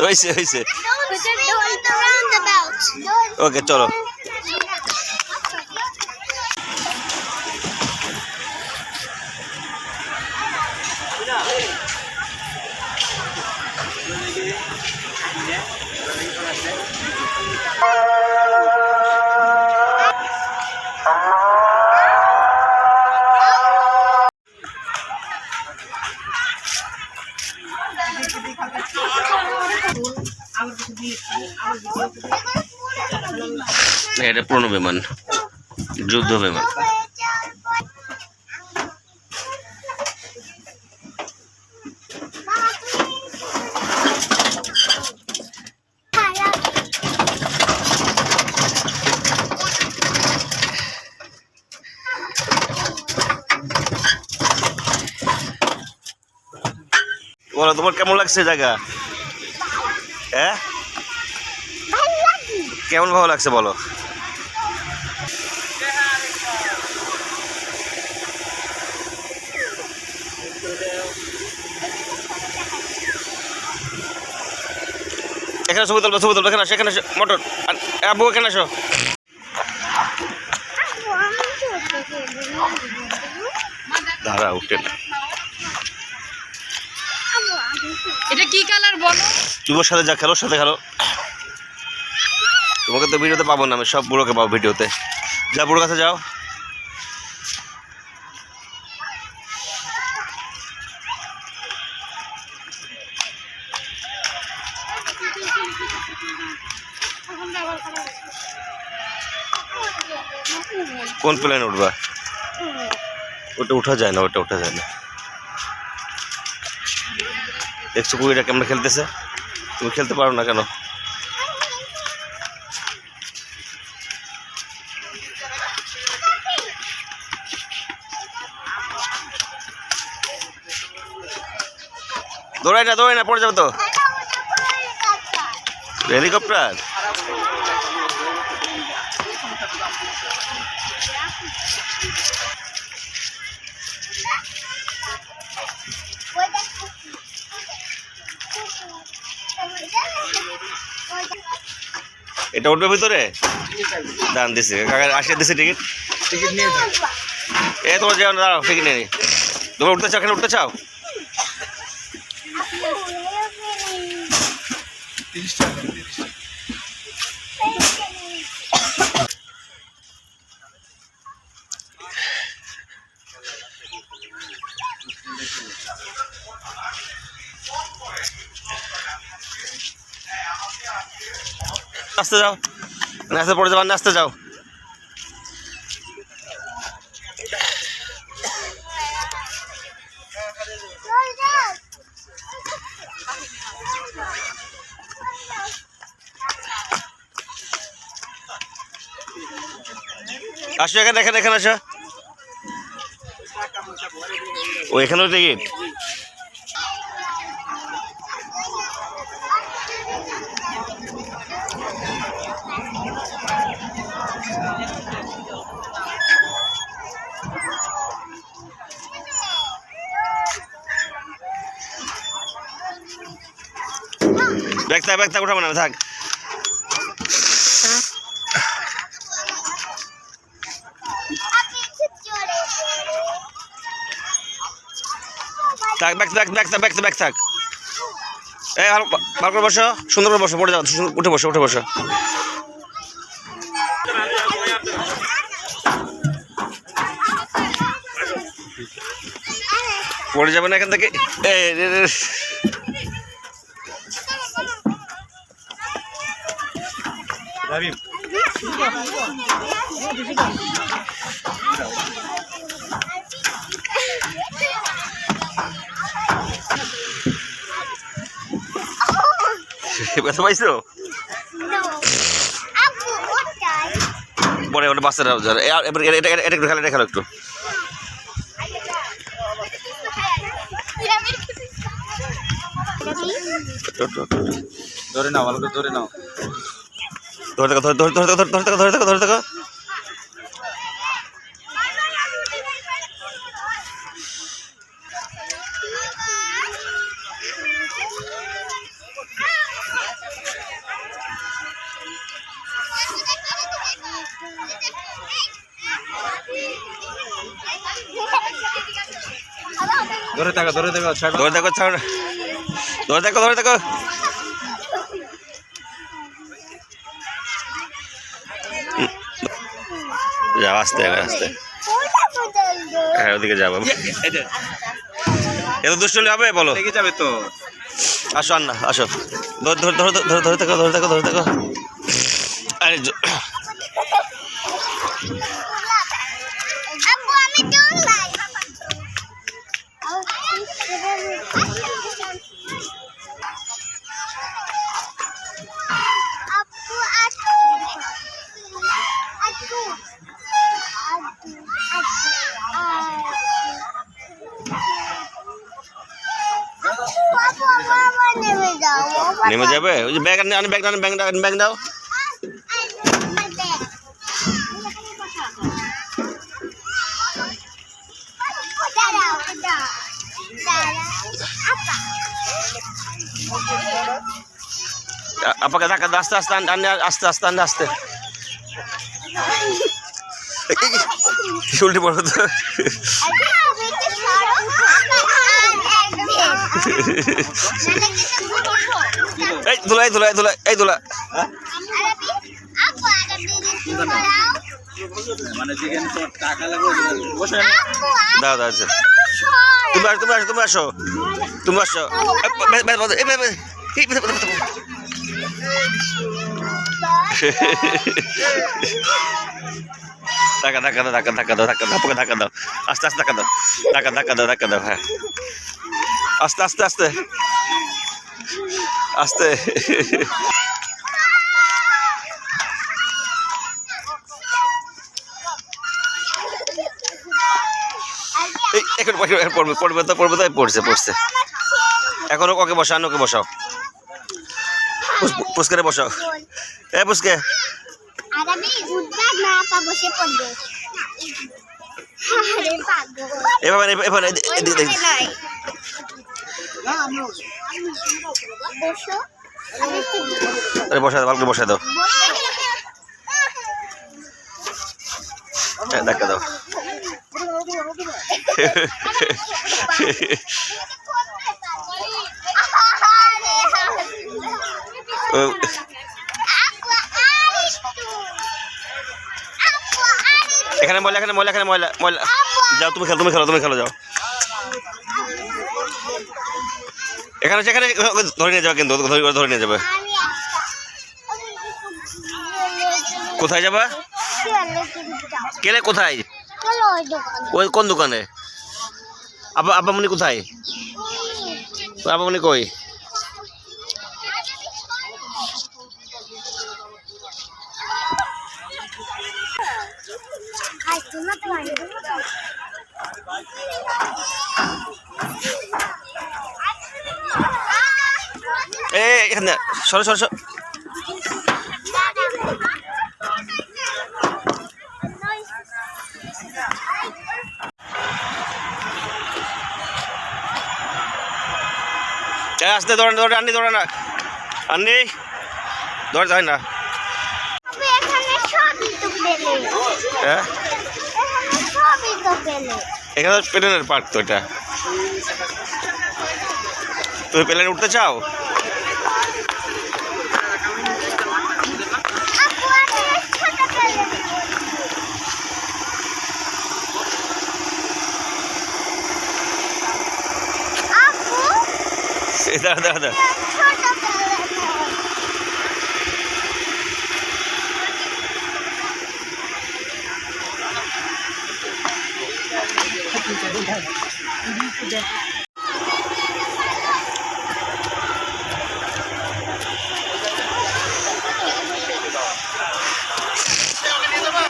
হয়েছে হয়েছে But then going the roundabout. ওকে চলো এটা পুরনো বিমান। যুদ্ধ বিমান। বলো তোমার কেমন লাগছে জায়গা? হ্যাঁ? কেমন ভালো লাগছে বলো? এখানে ছবি তুলবো ছবি তুলবো এখানে আসো এখানে আসো মোটর আব্বু এখানে আসো। দাঁড়া উঠে না। এটা কি কালার বলো? তুমি সাথে যা খেলো সাথে খেলো। তোমাকে তো ভিডিওতে পাবো না, আমি সব বুড়োকে পাবো ভিডিওতে। যা বুড়ো কাছে যাও। কোন প্লেনে উঠবা? ওটা উঠা যায় না, ওটা উঠা যায় না। দেখছ কুড়িটা কেমন খেলতেছে? তুমি খেলতে পারো না কেন? দৌড়াই না দৌড়াই না পড়ে যাবে তো। হেলিকপ্টার এটা উঠবে ভিতরে? দান দিছে। কাকা আসিয়ে দিছে টিকিট। টিকিট নিয়ে এ তোমার যাও দাঁড়াও টিকিট নিয়ে। তোমরা উঠতে চাও এখানে উঠতে চাও? আসতে যাও। নাচতে পড়ে যাও নাচতে যাও। আসো এখানে এখানে এখানে আসো। ও, এখানেও টিকিট? ব্যাগ থাক থাক উঠাবো না, থাক। থাক, ব্যাগ থাক ব্যাগ থাক ব্যাগ ব্যাগ, থাক। এই ভালো ভালো করে বসো, সুন্দর করে বসো, পড়ে যাও উঠে বসো উঠে বসো। পড়ে যাবে না এখান থেকে? রে। ব্যথা পাইছো? পরে ওটা বাচ্চারা এটা- এটা একটু খেলো এটা খেলো একটু। ধরে নাও ভালো করে ধরে নাও। ধরে থাকো, ধরে ধরে থাকো ধরে থাকো ধরে থাকো ধরে থাকো। ধরে থাকো ধরে থাকো ধরে ছাড় ধরে দেখো ধরে দেখো যাও আস্তে আস্তে। হ্যাঁ ওদিকে যাব। এত দুষ্টলি হবে? বলো। যাবে তো। আসো আন্না আসো। ধরে ধরে ধরে ধরে ধরে থাকো ধরে থাকো ধরে থাকো। আরে নেমে যাবে ওই যে ব্যাগ আনি ব্যাগ আনি ব্যাগ দাও ব্যাগ দাও আ- আপাকে ধাক্কা দাও আস্তে আস্তে আন- আন আস্তে আস্তে আন আস্তে এ, কি- কি- কি উল্টে পড়ো তো এই দুলা এই দুলা এই দুলা এই দুলা। দাও। তুমি আস্তে আস্তে আস্তে আস্তে আস্তে। আস্তে এখন পড়বে তো পড়বে তো এই পড়ছে এ এভাবে না, এদিকে- এদিকে এদিকে। বসো আমি একটু আরে বসা দাও ভালো করে বসা দাও। ধাক্কা দাও। এখানে ময়লা এখানে ময়লা এখানে ময়লা ময়লা। যাও, তুমি খেলো তুমি খেলো তুমি খেলো, যাও। এখানে সেখানে ধরে নিয়ে যাবে কিন্তু ধরে ধরে নিয়ে যাবে। কোথায় যাবা? কেলে কোথায়? ওই কোন দোকানে? আপা আপামনি কোথায়? আপামনি কই? আজ তোমার বাড়ি এ, এখানে, সরো সরো সরো। আসতে, দৌড়ান দৌড়ান আনি দৌড়ান। আনি দৌড় যায় না। হ্যাঁ এখানে প্লেনের পার্ক তো এটা। তুমি প্লেনে উঠতে চাও আপু আমি ছোট পেলে আপু এই দাঁড়া দাঁড়া দাঁড়া।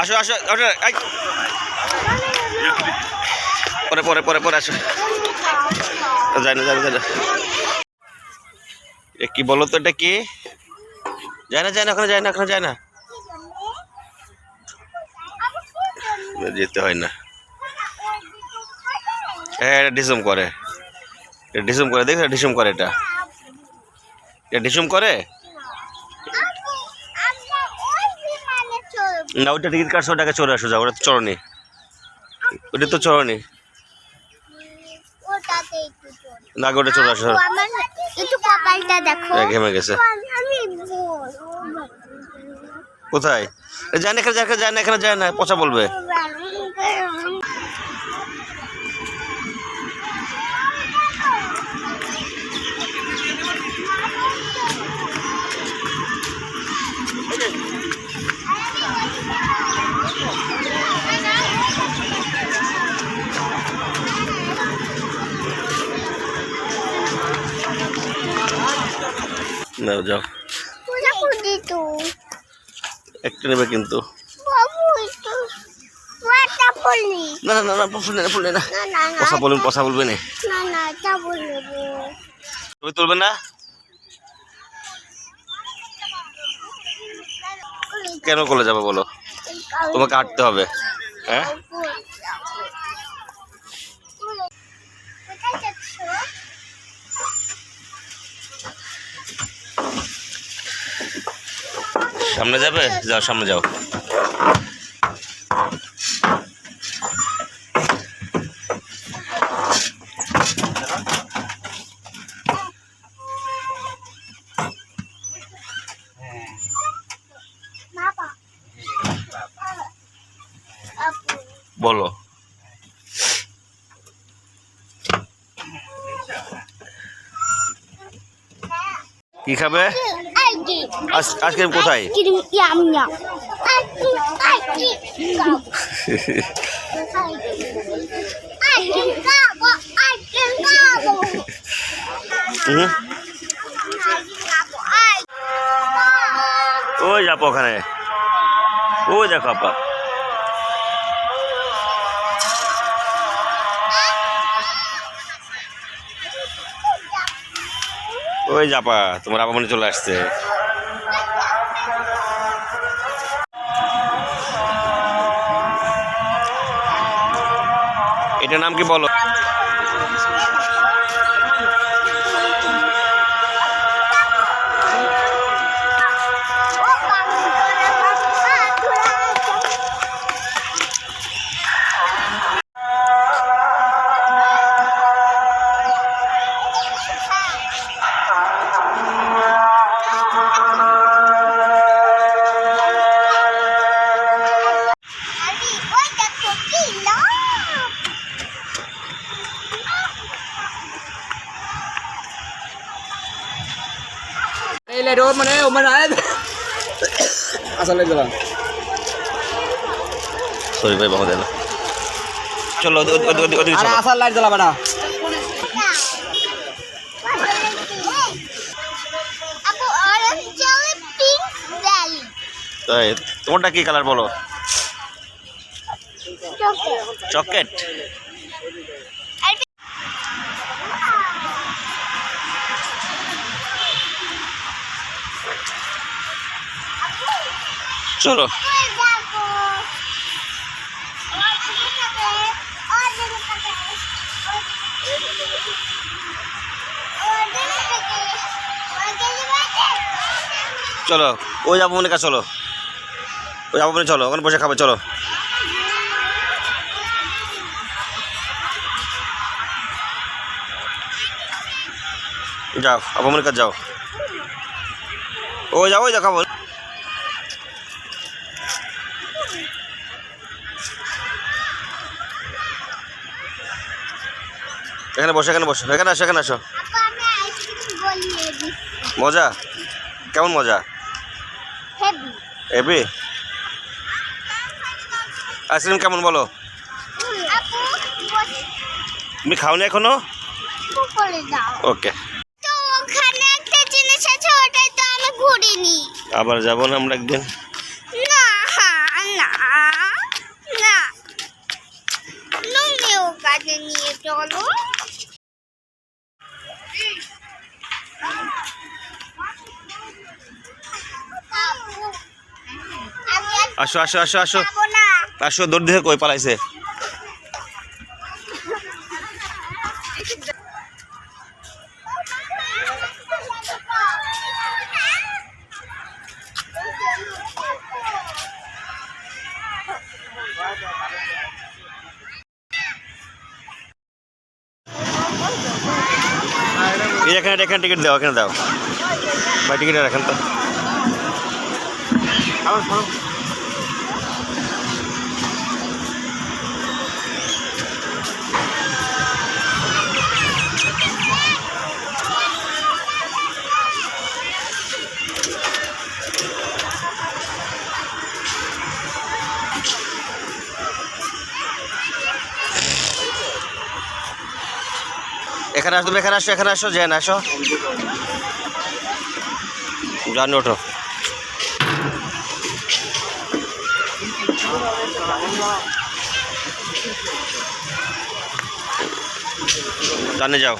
আসো আসো। পরে পরে পরে পরে আসো। যায় না যায় না যায় না। কি বলো তো এটা কি? যায় না যায় না, ওখানে যায় না, ওখানে যায় না। যেতে হয় না। হ্যাঁ এটা ডিসুম করে। এটা ডিসুম করে দেখ ডিসুম করে এটা। এটা ঢিসুম করে? না, ওইটা টিকিট কাটছে, ওটাকে চলে আসো, যাও, ওটা তো চড়নি। ওটা তো চড়নি। ওটাতে না ওটা চলে আসো। একটু কপালটা দেখো। ঘেমে গেছে। কোথায়? এ, যায় না এখানে যায় না, যায় না এখানে যায় না পচা বলবে। যাও। একটা নেবে কিন্তু। না না না না ফুল না। ফুল বলবেন পচা বলবে না। তুমি তুলবে না? কেন কলে যাবে বলো? তোমাকে হাঁটতে হবে হ্যাঁ? সামনে যাবে? যাও সামনে যাও। বলো। কি খাবে? আইসক্রিম কোথায়? Ice cream yum yum. Ice cream ice cream. Ice cream খাব আইসক্রিম খাব। হুম? আইসক্রিম খাব আইসক্রিম ওই যাব ওখানে। ওই দেখো আপা। ওই যাপা তোমার আপা মনে চলে আসছে। এটার নাম কি বলো? চলো ওদি- ওদি- ওদি- ওদিকে Ada চলো পিঙ্ক ভ্যালি তাই তোমারটা কি কালার বলো চকলেট চলো। চলো, ওই যাব মনে কাছে চলো। ওই যাব মনে চলো, ওখানে বসে খাবে, চলো। যাও আপামনির কাছে যাও। ওই যাও, ওই দেখাবো এখানে বসো এখানে বসো এখানে আসো এখানে আসো। মজা? কেমন মজা? এবি আইসক্রিম কেমন বলো? তুমি খাওনি এখনও? ওকে আবার যাব না আমরা একদিন। কাজে নিয়ে চলো। আসো আসো আসো আসো। আসো দৌড় দিয়ে কই পালাইছে? এখানে টিকিট দাও এখানে দাও। ভাই টিকিট রাখেন তো এখানে আসো এখানে আসো এখানে আসো, জেন, আসো। জানি ওঠো। জানে যাও।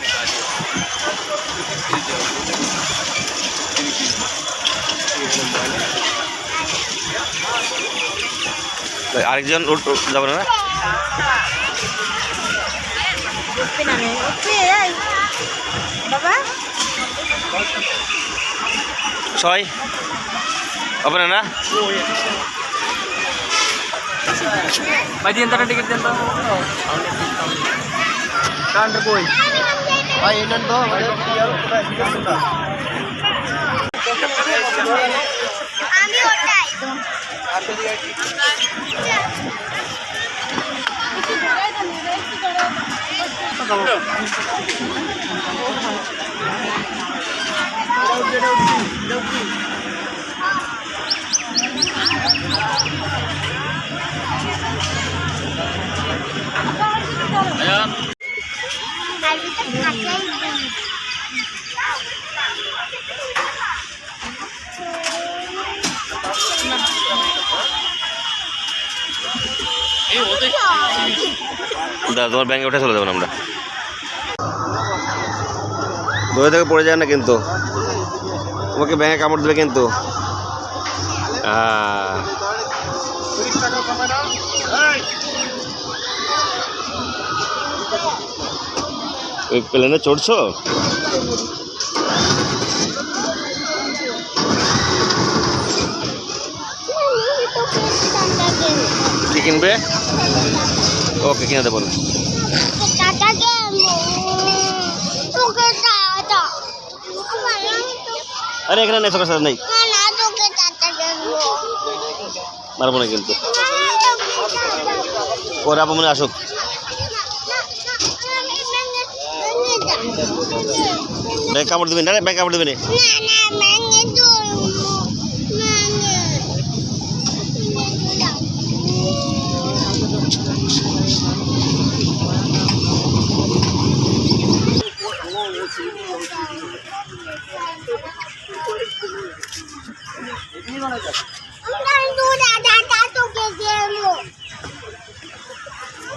আরেকজন যাবে না? বাবা ছয় হবে না না ভাই দিন তো টিকিট দেন তো কাউন্টার কই ভাই এনেন তো আমি ওটাই আর 哎，我对。দাদা তোমার ব্যাংকে উঠে চলে যাব আমরা। দই থেকে পড়ে যায় না কিন্তু। তোমাকে ব্যাংকে কামড় দেবে কিন্তু। ওই প্লেনে চড়ছো? কি কিনবে? ওকে কিনে দেবো টাটা আরে এখানে নেই সাথে নেই। না না মারবো না কিন্তু। পরে আপু মনে আসুক। ব্যাংক কামড় দিবি না রে? ব্যাংক কামড় দিবি না?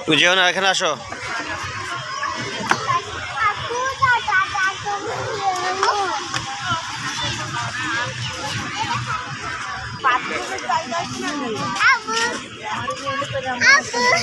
তুই যেও না এখানে আসো। Abu.